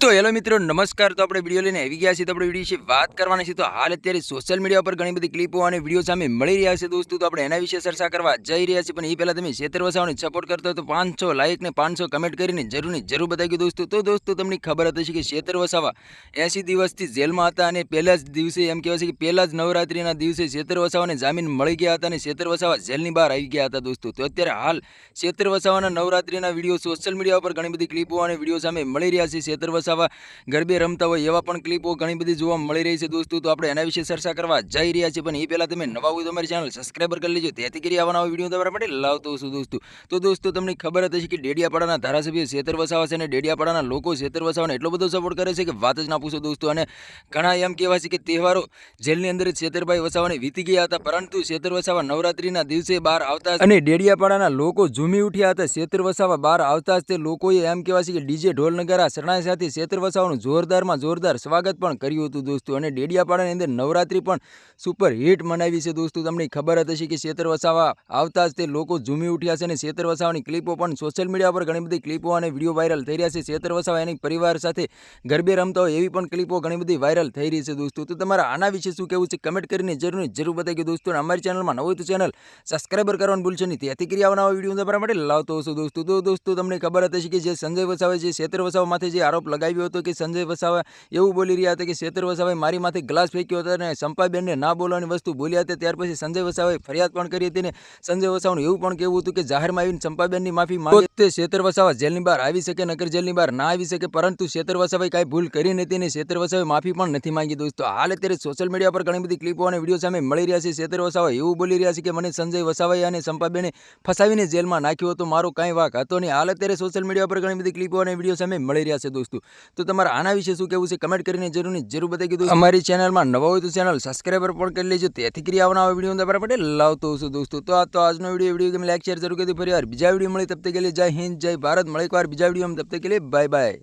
તો હેલો મિત્રો, નમસ્કાર. તો આપણે વીડિયો લઈને આવી ગયા છીએ. તો આપણે વીડિયો વિશે વાત કરવાની છે. તો હાલ અત્યારે સોશિયલ મીડિયા પર ઘણી બધી ક્લિપો અને વીડિયો સામે મળી રહ્યા છે દોસ્તો. તો આપણે એના વિશે ચર્ચા કરવા જઈ રહ્યા છીએ. પણ એ પહેલાં તમે ક્ષેત્ર વસાવાને સપોર્ટ કરતા તો પાંચસો લાઇક ને પાંચસો કમેન્ટ કરીને જરૂરની જરૂર બતાવી દોસ્તો. તો દોસ્તો, તમને ખબર હતી કે ક્ષેત્ર વસાવા એંસી દિવસથી જેલમાં હતા અને પહેલા જ દિવસે એમ કહેવાય છે કે પહેલા જ નવરાત્રિના દિવસે ક્ષેત્ર વસાવાને જામીન મળી ગયા હતા અને ક્ષેત્ર વસાવા જેલની બહાર આવી ગયા હતા દોસ્તો. તો અત્યારે હાલ ક્ષેત્ર વસાવાના નવરાત્રિના વીડિયો સોશિયલ મીડિયા પર ઘણી બધી ક્લિપો અને વીડિયો સામે મળી રહ્યા છે. શેતર આવા ગરબે રમતા હોય એવા પણ ક્લિપો ઘણી બધી જોવા મળી રહી છે દોસ્તો. તો આપણે એના વિશે ચર્ચા કરવા જઈ રહ્યા છીએ. પણ એ પહેલાં તમે નવા હોય તમારી ચેનલ સબસ્ક્રાઈબર કરી લેજો. તેથી કરી આવવાના વીડિયો તમારા માટે લાવતો છું દોસ્તો. તો દોસ્તો, તમને ખબર હતી કે ડેડિયાપાડાના ધારાસભ્ય શેતર વસાવા છે અને ડેડિયાપાડાના લોકો શેતર વસાવાને એટલો બધો સપોર્ટ કરે છે કે વાત જ ના પૂછો દોસ્તો. અને ઘણા એમ કહેવાય છે કે તહેવારો જેલની અંદર શેતરભાઈ વસાવાને વીતી ગયા હતા. પરંતુ શેતર વસાવા નવરાત્રિના દિવસે બહાર આવતા અને ડેડિયાપાડાના લોકો ઝૂમી ઉઠ્યા હતા. શેતર વસાવા બહાર આવતા જ તે લોકોએ એમ કહેવાય છે કે ડીજે ઢોલ નગારા શરણાઈ સાથે શેતર વસાવાનું જોરદારમાં જોરદાર સ્વાગત પણ કર્યું હતું દોસ્તો. અને ડેડિયાપાડાની અંદર નવરાત્રિ પણ સુપર હિટ મનાવી છે દોસ્તો. તમને ખબર જ કે ક્ષેત્ર વસાવા આવતા જ તે લોકો ઝૂમી ઉઠ્યા છે અને ક્ષેત્ર વસાવાની ક્લિપો પણ સોશિયલ મીડિયા પર ઘણી બધી ક્લિપો અને વીડિયો વાયરલ થઈ રહ્યા છે. શેતર વસાવા એની પરિવાર સાથે ગરબે રમતા હોય એવી પણ ક્લિપો ઘણી બધી વાયરલ થઈ રહી છે દોસ્તો. તો તમારા આના વિશે શું કહેવું છે? કમેન્ટ કરીને જરૂર જરૂર બતાવી દોસ્તો. અમારી ચેનલમાં નવું તો ચેનલ સબસ્ક્રાઈબર કરવાનું ભૂલશો નહીં. તેથી કરી આવવાના વીડિયો તમારા માટે લાવતો હશો દોસ્તો. તો દોસ્તો, તમને ખબર હતી કે જે સંજય વસાવે જે ક્ષેત્ર વસાવા માથે જે આરોપ લગાવ્યો હતો કે સંજય વસાવા એવું બોલી રહ્યા હતા કે શેતર વસાવાએ મારી માથે ગ્લાસ ફેંક્યો હતો અને સંપાબેનને ના બોલવાની વસ્તુ બોલ્યા હતા. ત્યાર પછી સંજય વસાવાએ ફરિયાદ પણ કરી હતી ને સંજય વસાવાનું એવું પણ કહેવું હતું કે જાહેરમાં આવીને સંપાબેનની માફી માંગે તે શેતર વસાવા જેલની બહાર આવી શકે નકર જેલની બહાર ના આવી શકે, પરંતુ શેતર વસાવાએ કાંઈ ભૂલ કરી નથી અને શેતર વસાવાએ માફી પણ નથી માંગી. દોસ્તો, હાલ અત્યારે સોશિયલ મીડિયા પર ઘણી બધી ક્લિપો અને વીડિયો સામે મળી રહ્યા છે. શેતર વસાવા એવું બોલી રહ્યા છે કે મને સંજય વસાવાએ અને સંપાબેને ફસાવીને જેલમાં નાખ્યો હતો, મારો કાંઈ વાક હતો નહીં. હાલ અત્યારે સોશિયલ મીડિયા પર ઘણી બધી ક્લિપો અને વીડિયો સામે મળી રહ્યા છે દોસ્તો. તો તમારા આના વિશે શું કહેવું છે? કમેન્ટ કરીને જરૂરની જરૂર બતાવી કીધું અમારી ચેનલમાં નવા હોય તો ચેનલ સબસ્ક્રાઈબર પણ કરી લેજો. તેથી કરી આવવાના વીડિયો તમારા માટે લાવતો છું દોસ્તો. તો આ તો આજનો વીડિયો વીડિયો ગમે લાઈક શેર જરૂર કરી ફરી વાર બીજા વીડિયો મળી. તબ તક કે લીએ જય હિન્દ જય ભારત. મળે એકવાર બીજા વીડિયો તબ તક કે લે બાય બાય